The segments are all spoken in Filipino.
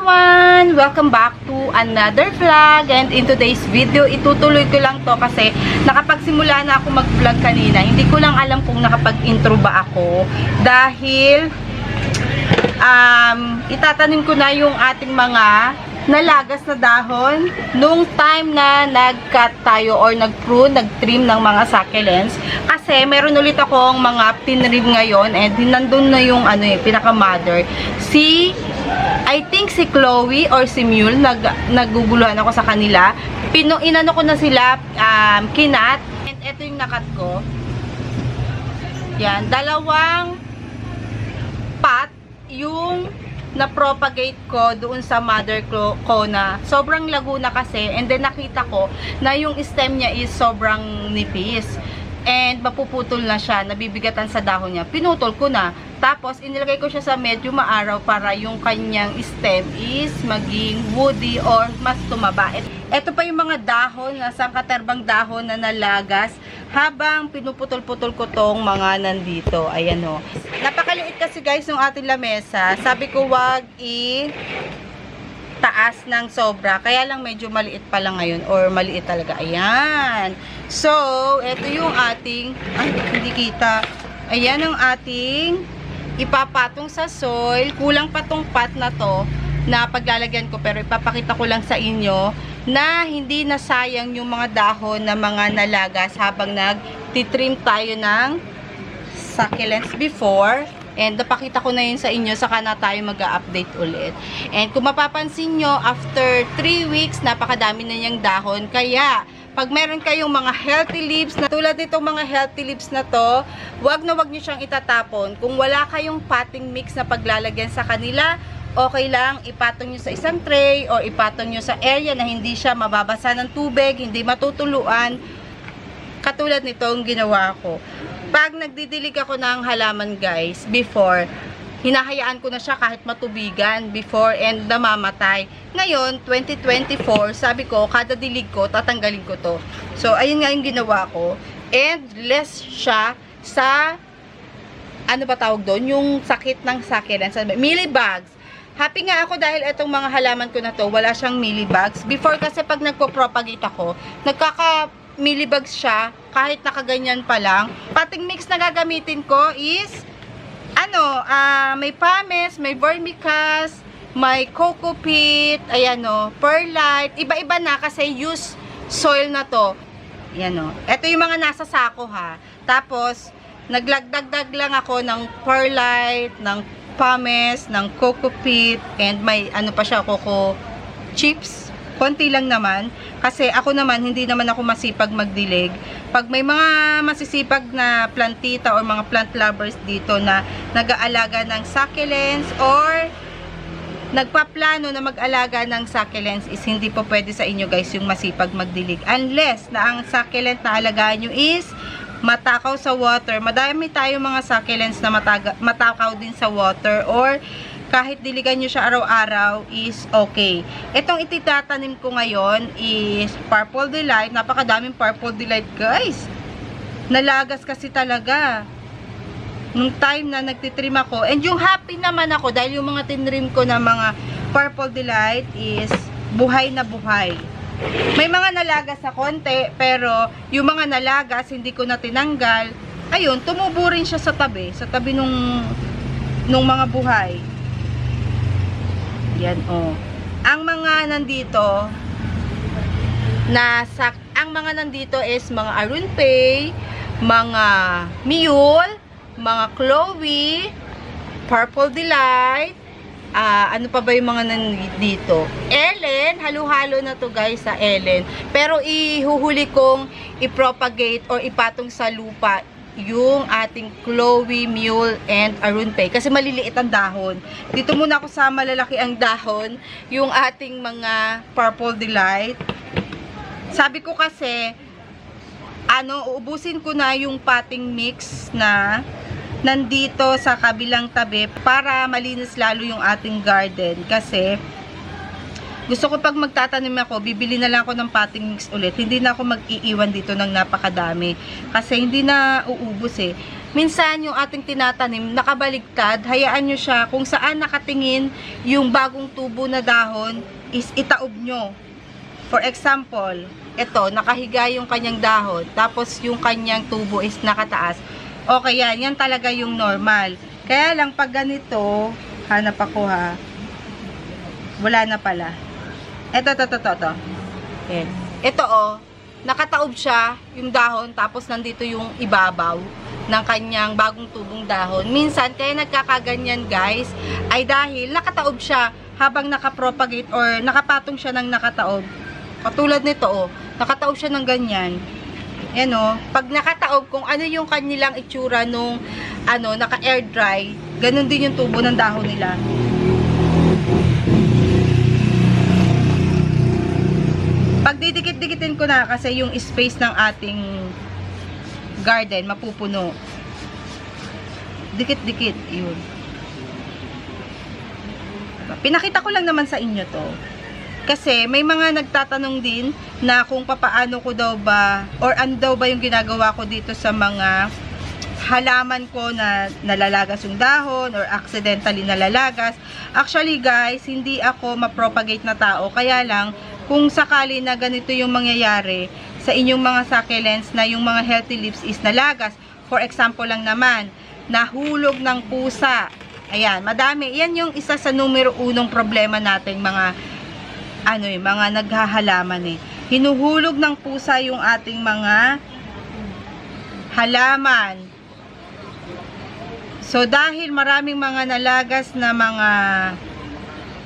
everyone! Welcome back to another vlog and in today's video, itutuloy ko lang to kasi nakapagsimula na ako mag-vlog kanina. Hindi ko lang alam kung nakapag-intro ba ako dahil um, itatanim ko na yung ating mga nalagas na dahon nung time na nag-cut tayo or nag-prune, nag-trim ng mga succulents kasi meron ulit akong mga tinrim ngayon and nandun na yung ano eh, pinaka-mother si I think si Chloe or si Mule nag naguguluhan ako sa kanila. Pino inano ko na sila um, kinat. And ito yung nakat ko. Yan dalawang pot yung na-propagate ko doon sa mother ko, na sobrang lago na kasi. And then nakita ko na yung stem niya is sobrang nipis. And mapuputol na siya, nabibigatan sa dahon niya. Pinutol ko na. Tapos, inilagay ko siya sa medyo maaraw para yung kanyang stem is maging woody or mas tumaba. Ito pa yung mga dahon, na sangkaterbang dahon na nalagas habang pinuputol-putol ko tong mga nandito. Ayan o. Napakaliit kasi guys yung ating lamesa. Sabi ko wag i taas ng sobra. Kaya lang medyo maliit pa lang ngayon or maliit talaga. Ayan. So, ito yung ating ay, hindi kita. Ayan ang ating ipapatong sa soil. Kulang pa tong pot na to na paglalagyan ko pero ipapakita ko lang sa inyo na hindi nasayang yung mga dahon na mga nalagas habang nag-trim tayo ng succulents before And napakita ko na yun sa inyo, saka na tayo mag-update ulit. And kung mapapansin nyo, after 3 weeks, napakadami na niyang dahon. Kaya, pag meron kayong mga healthy leaves, na tulad nitong mga healthy leaves na to, wag na wag nyo siyang itatapon. Kung wala kayong potting mix na paglalagyan sa kanila, okay lang, ipatong nyo sa isang tray or ipatong nyo sa area na hindi siya mababasa ng tubig, hindi matutuluan. Katulad nitong ginawa ko pag nagdidilig ako ng halaman guys, before, hinahayaan ko na siya kahit matubigan before and namamatay. Ngayon, 2024, sabi ko, kada dilig ko, tatanggalin ko to. So, ayun nga yung ginawa ko. And less siya sa, ano ba tawag doon? Yung sakit ng succulents. Millibags. Happy nga ako dahil itong mga halaman ko na to, wala siyang millibags. Before kasi pag nagpo-propagate ako, nagkaka millibags siya kahit nakaganyan pa lang. Pating mix na gagamitin ko is ano, ah may pames, may vermicast, may coco peat, ayan o, perlite. Iba-iba na kasi use soil na to. Ayan o. Ito yung mga nasa sako ha. Tapos, naglagdagdag lang ako ng perlite, ng pames, ng coco peat, and may ano pa siya, coco chips konti lang naman. Kasi ako naman, hindi naman ako masipag magdilig. Pag may mga masisipag na plantita or mga plant lovers dito na nag-aalaga ng succulents or nagpaplano na mag-alaga ng succulents is hindi po pwede sa inyo guys yung masipag magdilig. Unless na ang succulent na alagaan nyo is matakaw sa water. Madami tayo mga succulents na matakaw din sa water or kahit diligan nyo siya araw-araw is okay. Itong ititatanim ko ngayon is Purple Delight. Napakadaming Purple Delight guys. Nalagas kasi talaga. Nung time na nagtitrim ako. And yung happy naman ako dahil yung mga tinrim ko na mga Purple Delight is buhay na buhay. May mga nalagas sa konti pero yung mga nalagas hindi ko na tinanggal. Ayun, tumubo rin siya sa tabi. Sa tabi nung, nung mga buhay. Yan, oh. Ang mga nandito, na ang mga nandito is mga Arun Pay, mga Mule, mga Chloe, Purple Delight, ah, ano pa ba yung mga nandito? Ellen, halo-halo na to guys sa Ellen. Pero ihuhuli kong i-propagate or ipatong sa lupa yung ating Chloe, Mule, and Arun Pay. Kasi maliliit ang dahon. Dito muna ako sa malalaki ang dahon. Yung ating mga Purple Delight. Sabi ko kasi, ano, uubusin ko na yung potting mix na nandito sa kabilang tabi para malinis lalo yung ating garden. Kasi, gusto ko pag magtatanim ako, bibili na lang ako ng potting mix ulit. Hindi na ako mag-iiwan dito ng napakadami. Kasi hindi na uubos eh. minsan yung ating tinatanim nakabaligtad, hayaan nyo siya kung saan nakatingin yung bagong tubo na dahon is itaob nyo. For example, ito, nakahiga yung kanyang dahon, tapos yung kanyang tubo is nakataas. Okay yan, yan talaga yung normal. Kaya lang pag ganito, hanap ako ha, wala na pala. Ito, ito, ito, ito, ito. Yan. Ito oh, nakataob siya yung dahon tapos nandito yung ibabaw ng kanyang bagong tubong dahon. Minsan, kaya nagkakaganyan guys, ay dahil nakataob siya habang nakapropagate or nakapatong siya ng nakataob. Katulad nito oh, nakataob siya ng ganyan. Yan oh, pag nakataob kung ano yung kanilang itsura nung ano, naka-air dry, ganun din yung tubo ng dahon nila. Pag didikit-dikitin ko na kasi yung space ng ating garden mapupuno. Dikit-dikit, yun. Pinakita ko lang naman sa inyo to. Kasi may mga nagtatanong din na kung papaano ko daw ba or ano daw ba yung ginagawa ko dito sa mga halaman ko na nalalagas yung dahon or accidentally nalalagas. Actually guys, hindi ako ma-propagate na tao. Kaya lang, kung sakali na ganito yung mangyayari sa inyong mga succulents na yung mga healthy leaves is nalagas. For example lang naman, nahulog ng pusa. Ayan, madami. Yan yung isa sa numero unong problema nating mga ano eh, mga naghahalaman eh. Hinuhulog ng pusa yung ating mga halaman. So, dahil maraming mga nalagas na mga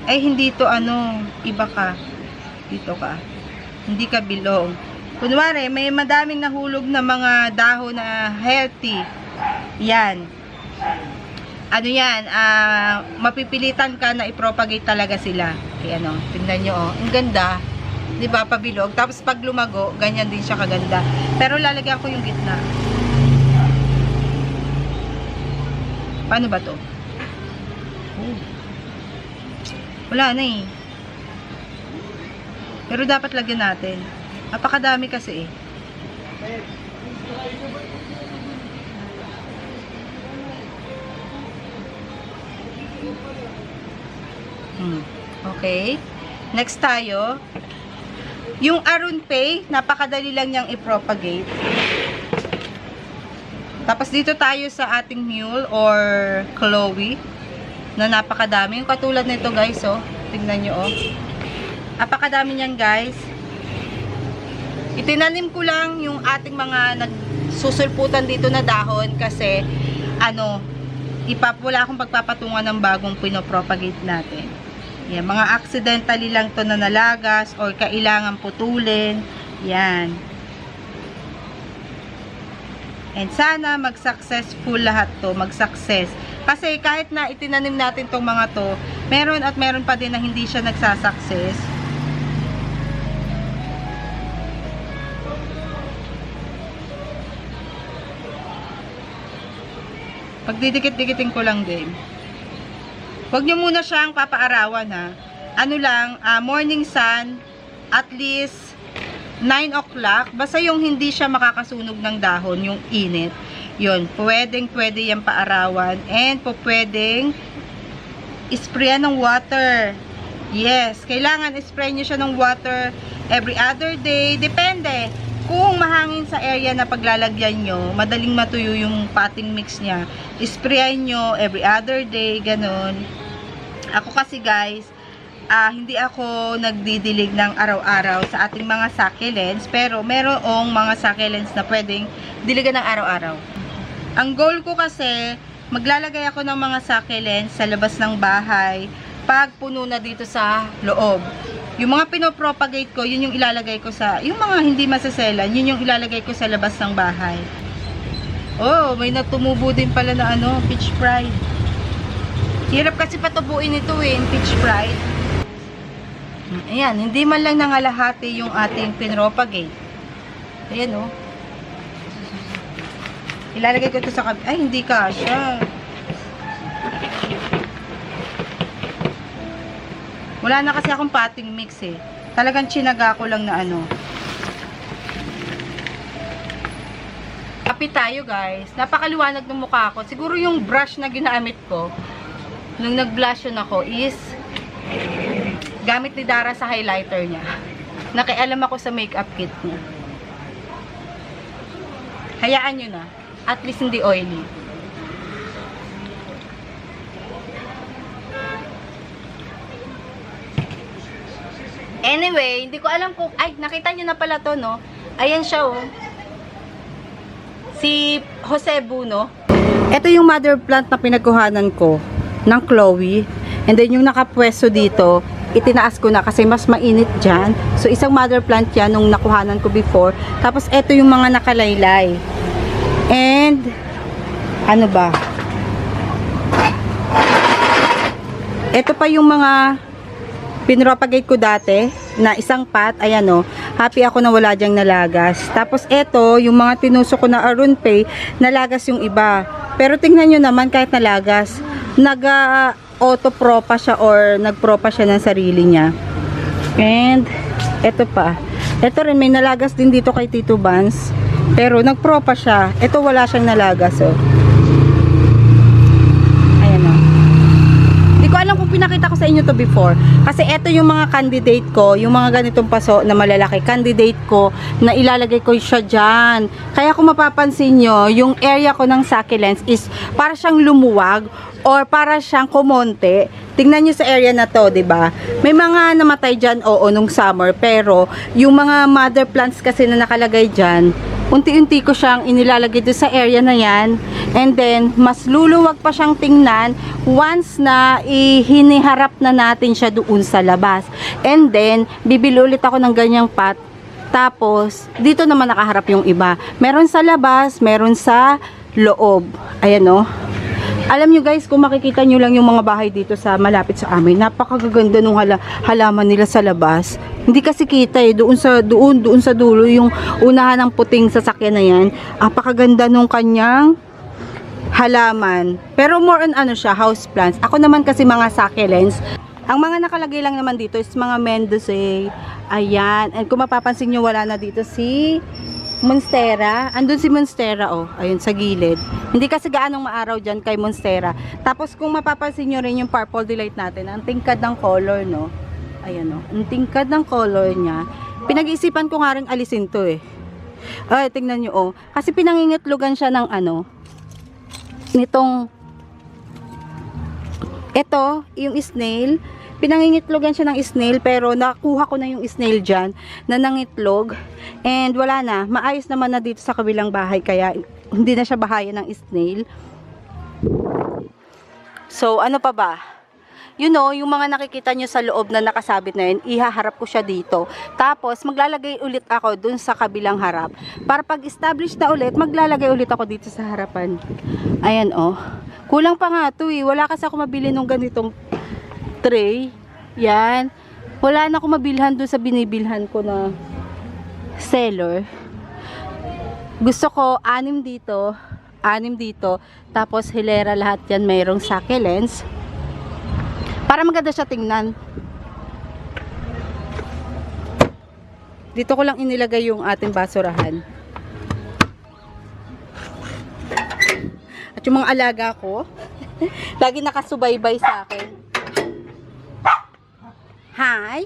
ay hindi to ano, iba ka. Dito ka. Hindi ka bilong. Kunwari, may madaming nahulog na mga dahon na healthy. Yan. Ano yan, ah, mapipilitan ka na i-propagate talaga sila. Ayan o, tingnan nyo o. Ang ganda. Di ba, pabilog. Tapos pag lumago, ganyan din siya kaganda. Pero lalagyan ko yung gitna. Paano ba to? Oh. Wala na eh. Pero dapat lagyan natin. Napakadami kasi eh. Hmm. Okay. Next tayo. Yung Arun Pay, napakadali lang niyang i-propagate. Tapos dito tayo sa ating mule or Chloe na napakadami. Yung katulad nito guys, oh. Tingnan nyo, oh. Napakadami niyan guys. Itinanim ko lang yung ating mga nagsusulputan dito na dahon kasi ano, ipap akong pagpapatungan ng bagong pinopropagate natin. Yan, mga accidentally lang to na nalagas or kailangan putulin. Yan. And sana mag-successful lahat to, mag-success. Kasi kahit na itinanim natin tong mga to, meron at meron pa din na hindi siya nagsasucess. Pagdidikit-dikitin ko lang din. Huwag nyo muna siyang papaarawan ha. Ano lang, ah, morning sun, at least 9 o'clock. Basta yung hindi siya makakasunog ng dahon, yung init. Yun, pwedeng pwede yan paarawan. And po pwedeng sprayan ng water. Yes, kailangan spray nyo siya ng water every other day. Depende. Kung mahangin sa area na paglalagyan nyo, madaling matuyo yung potting mix niya, sprayan nyo every other day, ganun. Ako kasi guys, ah, hindi ako nagdidilig ng araw-araw sa ating mga succulents, pero merong mga succulents na pwedeng diligan ng araw-araw. Ang goal ko kasi, maglalagay ako ng mga succulents sa labas ng bahay pag puno na dito sa loob. Yung mga pinopropagate ko, yun yung ilalagay ko sa, yung mga hindi masaselan, yun yung ilalagay ko sa labas ng bahay. Oh, may natumubo din pala na ano, peach pride. Hirap kasi patubuin ito eh, peach pride. Ayan, hindi man lang nangalahati yung ating pinropagate. Ayan oh. Ilalagay ko ito sa. Ay, hindi kasha. Wala na kasi akong potting mix eh. Talagang chinaga ko lang na ano. Magupit tayo guys. Napakaliwanag ng mukha ko. Siguro yung brush na ginamit ko nung nag-blush yun ako is gamit ni Dara sa highlighter niya. Nakialam ako sa makeup kit niya. Hayaan nyo na. At least hindi oily. Anyway, hindi ko alam kung... Ay, nakita nyo na pala to, no? Ayan siya, oh. Si Jose Buno. Ito yung mother plant na pinagkuhanan ko ng Chloe. And then yung nakapwesto dito, itinaas ko na kasi mas mainit dyan. So isang mother plant yan nung nakuhanan ko before. Tapos ito yung mga nakalaylay. And ano ba? Ito pa yung mga pinropagate ko dati na isang pot, ayan o, happy ako na wala dyang nalagas. Tapos eto, yung mga tinusok ko na Arun Pay, nalagas yung iba. Pero tingnan nyo naman kahit nalagas, nag-auto-propa siya or nag-propa siya ng sarili niya. And, eto pa. Eto rin, may nalagas din dito kay Tito Vance. Pero nag-propa siya. Eto wala siyang nalagas oh. Ayan o. Hindi ko alam kung pinakita ko sa inyo to before. Kasi ito yung mga candidate ko, yung mga ganitong paso na malalaki. Candidate ko na ilalagay ko siya dyan. Kaya kung mapapansin nyo, yung area ko ng succulents is para siyang lumuwag or para siyang kumonte. Tingnan nyo sa area na to, ba? May mga namatay dyan, oo, nung summer. Pero, yung mga mother plants kasi na nakalagay dyan, unti-unti ko siyang inilalagay doon sa area na yan. And then, mas luluwag pa siyang tingnan once na ihiniharap na natin siya doon sa labas. And then, bibili ulit ako ng ganyang pot. Tapos, dito naman nakaharap yung iba. Meron sa labas, meron sa loob. Ayan o. Alam nyo guys, kung makikita nyo lang yung mga bahay dito sa malapit sa amin, napakaganda nung hala, halaman nila sa labas. Hindi kasi kita eh, doon sa doon doon sa dulo yung unahan ng puting sasakyan na yan. Napakaganda nung kanyang halaman. Pero more on ano siya, house plants. Ako naman kasi mga succulents. Ang mga nakalagay lang naman dito is mga Mendoza. Ayan. And kung mapapansin nyo, wala na dito si Monstera. Andun si Monstera, oh. Ayun, sa gilid. Hindi kasi gaanong maaraw dyan kay Monstera. Tapos kung mapapansin nyo rin yung purple delight natin, ang tingkad ng color, no? Ayan, oh. Ang tingkad ng color niya. Pinag-isipan ko nga rin alisin to, eh. Ay, tingnan nyo, oh. Kasi pinangingitlugan siya ng ano, nitong ito, yung snail, pinangingitlogan siya ng snail pero nakuha ko na yung snail dyan na nangitlog. And wala na, maayos naman na dito sa kabilang bahay kaya hindi na siya bahayan ng snail. So ano pa ba you know, yung mga nakikita nyo sa loob na nakasabit na yun, ihaharap ko siya dito. Tapos, maglalagay ulit ako dun sa kabilang harap. Para pag-establish na ulit, maglalagay ulit ako dito sa harapan. Ayan, oh. Kulang pa nga to eh. Wala kasi ako mabili nung ganitong tray. Yan. Wala na ako mabilhan dun sa binibilhan ko na seller. Gusto ko anim dito, anim dito, tapos hilera lahat yan mayroong succulents. Para maganda siya tingnan. Dito ko lang inilagay yung ating basurahan. At yung mga alaga ko, lagi nakasubaybay sa akin. Hi!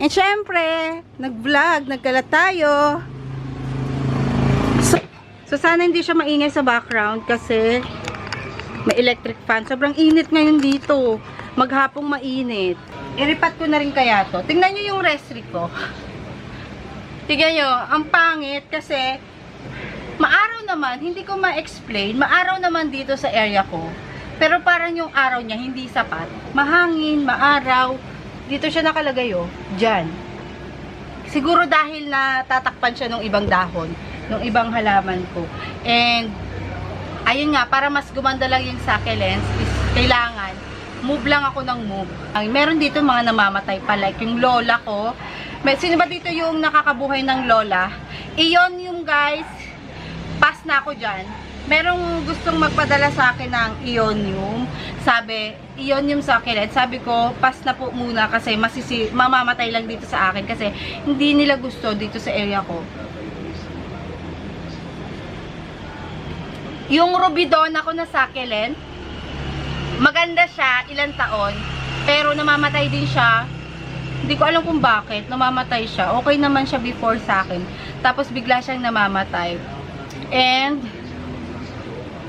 And syempre, nag-vlog, nagkalat tayo. So, so, sana hindi siya maingay sa background kasi may electric fan. Sobrang init ngayon dito. Maghapong mainit. Iripat ko na rin kaya to. Tingnan nyo yung restri ko. Tingnan nyo, ang pangit kasi maaraw naman, hindi ko ma-explain, maaraw naman dito sa area ko. Pero parang yung araw niya hindi sapat. Mahangin, maaraw. Dito siya nakalagay oh, dyan. Siguro dahil na tatakpan siya ng ibang dahon, ng ibang halaman ko. And ayun nga, para mas gumanda lang yung succulents, is kailangan move lang ako ng move. Meron dito mga namamatay pa, like yung lola ko. May, sino ba dito yung nakakabuhay ng lola? Iyon yung guys, pass na ako dyan. Merong gustong magpadala sa akin ng ionium. Sabi, ionium succulent. Sabi ko, pass na po muna kasi masisi, mamamatay lang dito sa akin kasi hindi nila gusto dito sa area ko. Yung Rubidona ko na succulent, maganda siya, ilang taon, pero namamatay din siya. Hindi ko alam kung bakit, namamatay siya. Okay naman siya before sa akin. Tapos bigla siyang namamatay. And,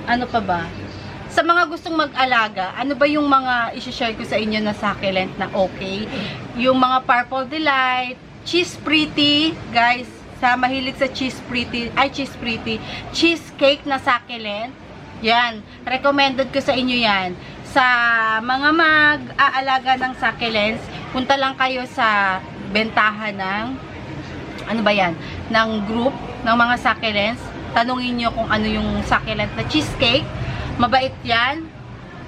ano pa ba? Sa mga gustong mag-alaga, ano ba yung mga isi-share ko sa inyo na succulent na okay? Yung mga Purple Delight, Cheese Pretty, guys, sa mahilig sa Cheese Pretty, ay Cheese Pretty, cheesecake na succulent. Yan, recommended ko sa inyo yan. Sa mga mag-aalaga ng succulents, punta lang kayo sa bentahan ng ano ba yan, ng group ng mga succulents. Tanungin nyo kung ano yung succulent na cheesecake. Mabait yan.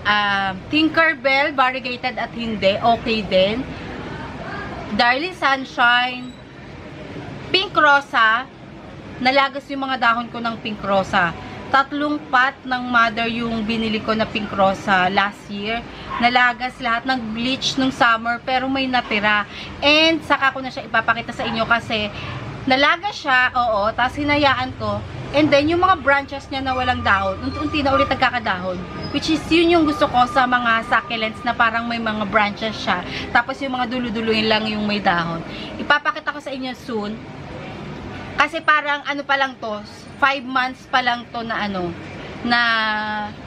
Ah, Tinkerbell, variegated at hindi, okay din. Darling Sunshine, Pink Rosa, nalagas yung mga dahon ko ng Pink Rosa. Tatlong pot ng mother yung binili ko na Pink Rosa last year. Nalagas lahat ng bleach nung summer pero may natira. And saka ko na siya ipapakita sa inyo kasi nalagas siya, oo, tapos hinayaan ko. And then yung mga branches niya na walang dahon, unti-unti na ulit nagkakadahon. Which is yun yung gusto ko sa mga succulents na parang may mga branches siya. Tapos yung mga dulo-duloy lang yung may dahon. Ipapakita ko sa inyo soon. Kasi parang ano pa lang to, 5 months pa lang to na ano, na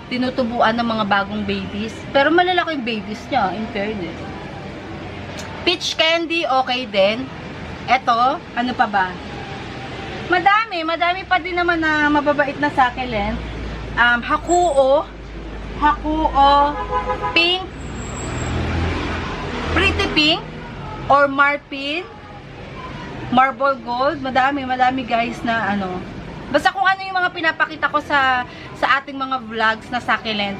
tinutubuan ng mga bagong babies. Pero malalaki yung babies niya, in fairness. Peach candy, okay din. Eto, ano pa ba? Madami, madami pa din naman na mababait na succulent. Um, hakuo, hakuo, pink, pretty pink, or marpin, marble gold. Madami, madami guys na ano. Basta kung ano yung mga pinapakita ko sa sa ating mga vlogs na succulent,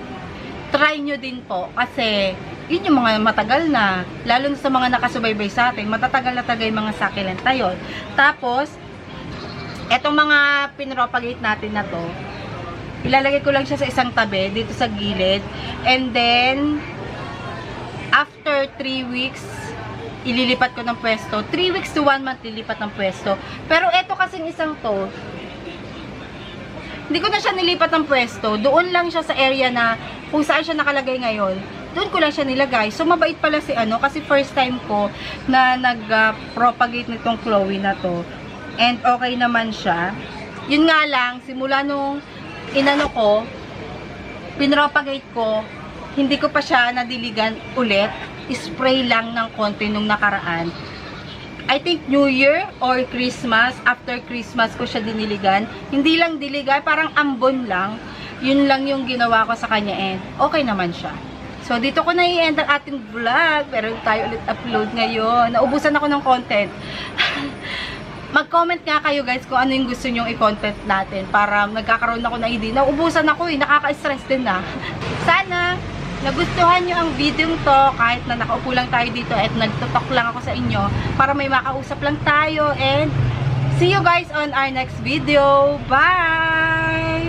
try nyo din po. Kasi, yun yung mga matagal na. Lalo sa mga nakasubaybay sa atin, matatagal na tagay mga succulent yun. Tapos, etong mga pinropagate natin na to, ilalagay ko lang siya sa isang tabi, dito sa gilid. And then, after 3 weeks, ililipat ko ng pwesto. 3 weeks to 1 month lilipat ng pwesto. Pero eto kasing isang to, hindi ko na siya nilipat ng pwesto. Doon lang siya sa area na kung saan siya nakalagay ngayon. Doon ko lang siya nilagay. So, mabait pala si ano, kasi first time ko na nag-propagate nitong Chloe na to. And okay naman siya. Yun nga lang, simula nung inano ko, pinropagate ko, hindi ko pa siya nadiligan ulit. Spray lang ng konti nung nakaraan. I think New Year or Christmas, after Christmas ko siya diniligan. Hindi lang diligan, parang ambon lang. Yun lang yung ginawa ko sa kanya and okay naman siya. So, dito ko na i-end ang ating vlog. Pero tayo ulit upload ngayon. Naubusan ako ng content. Mag-comment nga kayo guys kung ano yung gusto nyong i-content natin para nagkakaroon ako ng idea. Naubusan ako eh, nakaka-stress din na. Sana nagustuhan nyo ang video to kahit na nakaupo lang tayo dito at nagtutok lang ako sa inyo para may makausap lang tayo and see you guys on our next video. Bye!